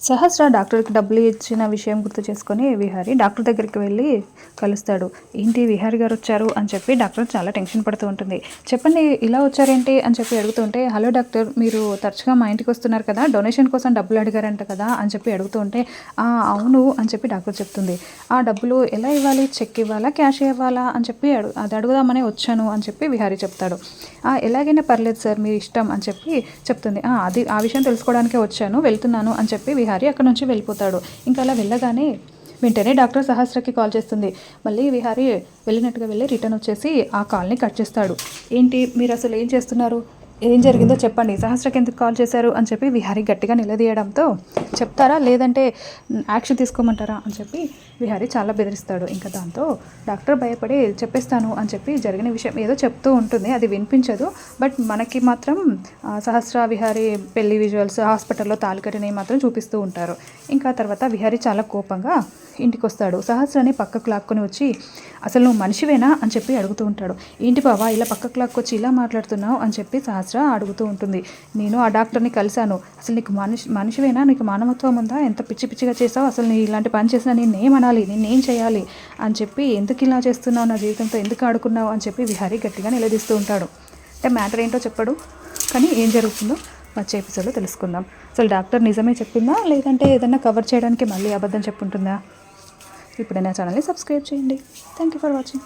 సహస్ర డాక్టర్కి డబ్బులు ఇచ్చిన విషయం గుర్తు చేసుకొని విహారి డాక్టర్ దగ్గరికి వెళ్ళి కలుస్తాడు. ఏంటి విహారి గారు వచ్చారు? అని చెప్పి డాక్టర్ చాలా టెన్షన్ పడుతూ ఉంటుంది. చెప్పండి ఇలా వచ్చారేంటి? అని చెప్పి అడుగుతుంటే హలో డాక్టర్ మీరు తరచుగా మా ఇంటికి వస్తున్నారు కదా డొనేషన్ కోసం డబ్బులు అడిగారంట కదా అని చెప్పి అడుగుతూ ఉంటే "ఆ, అవును అని చెప్పి డాక్టర్ చెప్తుంది. ఆ డబ్బులు ఎలా ఇవ్వాలి? చెక్ ఇవ్వాలా? క్యాష్ ఇవ్వాలా? అని చెప్పి అడుగు అది అడుగుదామనే వచ్చాను అని చెప్పి విహారి చెప్తాడు. "ఆ, ఎలాగైనా పర్లేదు సార్ మీ ఇష్టం అని చెప్పి చెప్తుంది. అది ఆ విషయం తెలుసుకోవడానికే వచ్చాను వెళ్తున్నాను అని చెప్పి విహారి అక్కడ నుంచి వెళ్ళిపోతాడు. ఇంకా అలా వెళ్ళగానే వెంటనే డాక్టర్ సహస్రకి కాల్ చేస్తుంది. మళ్ళీ విహారి వెళ్ళినట్టుగా వెళ్ళి రిటర్న్ వచ్చేసి ఆ కాల్ని కట్ చేస్తాడు. ఏంటి మీరు అసలు ఏం చేస్తున్నారు? ఏం జరిగిందో చెప్పండి. సహస్రకి ఎందుకు కాల్ చేశారు అని చెప్పి విహారి గట్టిగా నిలదీయడంతో చెప్తారా? లేదంటే యాక్షన్ తీసుకోమంటారా? అని చెప్పి విహారి చాలా బెదిరిస్తాడు. ఇంకా దాంతో డాక్టర్ భయపడి చెప్పేస్తాను అని చెప్పి జరిగిన విషయం ఏదో చెప్తూ ఉంటుంది. అది వినిపించదు. బట్ మనకి మాత్రం సహస్ర విహారి పెళ్ళి విజువల్స్ హాస్పిటల్లో తాలికటిని మాత్రం చూపిస్తూ ఉంటారు. ఇంకా తర్వాత విహారి చాలా కోపంగా ఇంటికి వస్తాడు సహస్రని పక్కకు లాక్కొని వచ్చి అసలు నువ్వు మనిషివేనా? అని చెప్పి అడుగుతూ ఉంటాడు. ఏంటి బావా ఇలా పక్కకు లాక్కొచ్చి ఇలా మాట్లాడుతున్నావు? అని చెప్పి సహస్ర అడుగుతూ ఉంటుంది. నేను ఆ డాక్టర్ని కలిశాను. అసలు నీకు మనిషి మనిషివేనా? నీకు మానవత్వం ఉందా? ఎంత పిచ్చి పిచ్చిగా చేసావు అసలు నీ ఇలాంటి పని చేసినా నేను ఏమనాలి నేనేం చేయాలి అని చెప్పి ఎందుకు ఇలా చేస్తున్నావు నా జీవితంతో ఎందుకు ఆడుకున్నావు అని చెప్పి విహారీ గట్టిగా నిలదీస్తూ ఉంటాడు. అంటే మ్యాటర్ ఏంటో చెప్పడు కానీ ఏం జరుగుతుందో వచ్చే ఎపిసోడ్లో తెలుసుకుందాం. అసలు డాక్టర్ నిజమే చెప్పిందా లేదంటే ఏదైనా కవర్ చేయడానికి మళ్ళీ అబద్ధం చెప్పుంటుందా? ఇప్పుడైనా ఛానల్ని సబ్స్క్రైబ్ చేయండి. Thank you for watching